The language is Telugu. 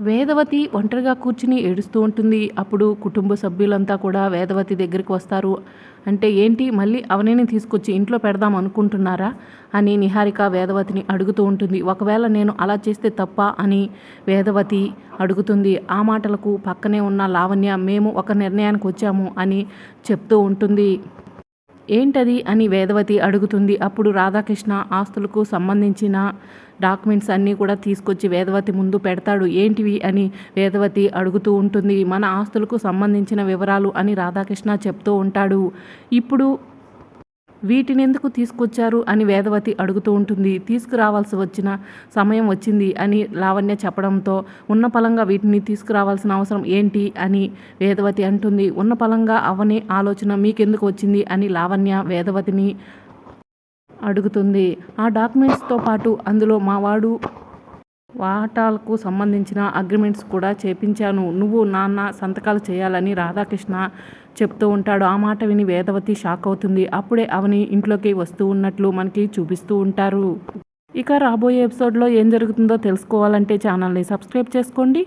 వేదవతి ఒంటరిగా కూర్చుని ఏడుస్తూ ఉంటుంది. అప్పుడు కుటుంబ సభ్యులంతా కూడా వేదవతి దగ్గరికి వస్తారు. అంటే ఏంటి? మళ్ళీ అవనేని తీసుకొచ్చి ఇంట్లో పెడదాం అనుకుంటున్నారా? అని నిహారిక వేదవతిని అడుగుతూ ఉంటుంది. ఒకవేళ నేను అలా చేస్తే తప్ప అని వేదవతి అడుగుతుంది. ఆ మాటలకు పక్కనే ఉన్న లావణ్య మేము ఒక నిర్ణయానికి వచ్చాము అని చెప్తూ ఉంటుంది. ఏంటది అని వేదవతి అడుగుతుంది. అప్పుడు రాధాకృష్ణ ఆస్తులకు సంబంధించిన డాక్యుమెంట్స్ అన్నీ కూడా తీసుకొచ్చి వేదవతి ముందు పెడతాడు. ఏంటివి అని వేదవతి అడుగుతూ ఉంటుంది. మన ఆస్తులకు సంబంధించిన వివరాలు అని రాధాకృష్ణ చెప్తూ ఉంటాడు. ఇప్పుడు వీటిని ఎందుకు తీసుకొచ్చారు అని వేదవతి అడుగుతూ ఉంటుంది. తీసుకురావాల్సి వచ్చిన సమయం వచ్చింది అని లావణ్య చెప్పడంతో ఉన్న పలంగా వీటిని తీసుకురావాల్సిన అవసరం ఏంటి అని వేదవతి అంటుంది. ఉన్న పలంగా అవని ఆలోచన మీకెందుకు వచ్చింది అని లావణ్య వేదవతిని అడుగుతుంది. ఆ డాక్యుమెంట్స్తో పాటు అందులో మా వాడు వాటాలకు సంబంధించిన అగ్రిమెంట్స్ కూడా చేపించాను. నువ్వు నాన్న సంతకాలు చేయాలని రాధాకృష్ణ చెప్తూ ఉంటాడు. ఆ మాట విని వేదవతి షాక్ అవుతుంది. అప్పుడే అవని ఇంట్లోకి వస్తూ ఉన్నట్లు మనకి చూపిస్తూ ఉంటారు. ఇక రాబోయే ఎపిసోడ్లో ఏం జరుగుతుందో తెలుసుకోవాలంటే ఛానల్ని సబ్స్క్రైబ్ చేసుకోండి.